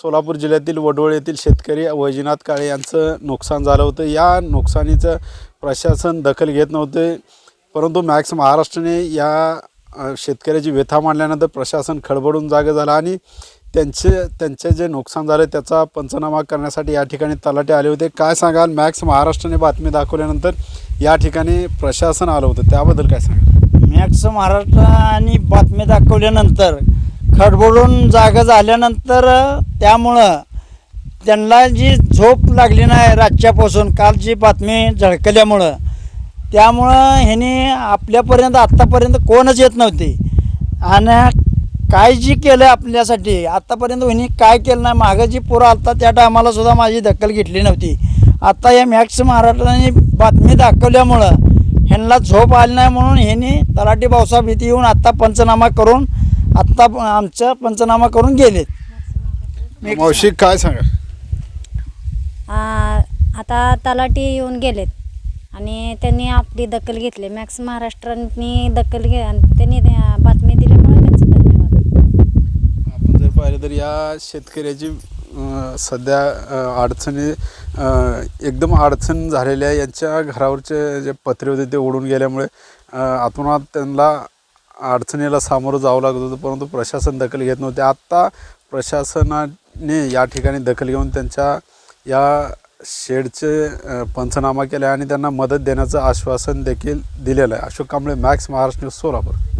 सोलापूर जिल्ह्यातील वडोळ येथील शेतकरी वैजनाथ काळे यांचं नुकसान झालं होतं. या नुकसानीचं प्रशासन दखल घेत नव्हते परंतु मॅक्स महाराष्ट्राने या शेतकऱ्याची व्यथा मांडल्यानंतर प्रशासन खडबडून जागे झालं आणि त्यांचे त्यांचे जे नुकसान झाले त्याचा पंचनामा करण्यासाठी या ठिकाणी तलाटे आले होते. काय सांगाल? मॅक्स महाराष्ट्राने बातमी दाखवल्यानंतर या ठिकाणी प्रशासन आलं होतं. त्याबद्दल काय सांगाल? मॅक्स महाराष्ट्राने बातमी दाखवल्यानंतर खडबडून जागा झाल्यानंतर त्यामुळं त्यांना जी झोप लागली नाही रातच्यापासून काल जी बातमी झळकल्यामुळं त्यामुळं ह्याने आपल्यापर्यंत आत्तापर्यंत कोणच येत नव्हते. आणि काय जी केलं आपल्यासाठी आत्तापर्यंत ह्यांनी काय केलं नाही मागं जी पुरं आत्ता त्या टायमाला सुद्धा माझी दखल घेतली नव्हती. आत्ता या मॅक्स महाराष्ट्राने बातमी दाखवल्यामुळं ह्यांना झोप आली नाही म्हणून ह्यांनी तलाठी भाऊसाहेब इथे येऊन आत्ता पंचनामा करून आत्ता प- आमचा पंचनामा करून गेलेत मावशी काय सांगाल? आ, आता तलाठी येऊन गेलेत. आणि त्यांनी आपली दखल घेतली. मॅक्स महाराष्ट्रांनी दखल घे आणि त्यांनी बातमी दिल्यामुळे त्यांचं धन्यवाद. आपण जर पाहिलं तर या शेतकऱ्याची अं, सध्या अं, अडचणी अं, एकदम अडचण झालेल्या यांच्या घरावरचे जे पत्रे होते ते उडून गेल्यामुळे अं, आतोनात त्यांना अडचणीला सामोरं जावं लागत होतं परंतु प्रशासन दखल घेत नव्हते. आत्ता प्रशासनाने या ठिकाणी दखल घेऊन त्यांच्या या शेडचे पंचनामा केले आणि त्यांना मदत देण्याचं आश्वासन देखील दिलेलं आहे. Ashok Kamble Max Maharashtra news Solapur.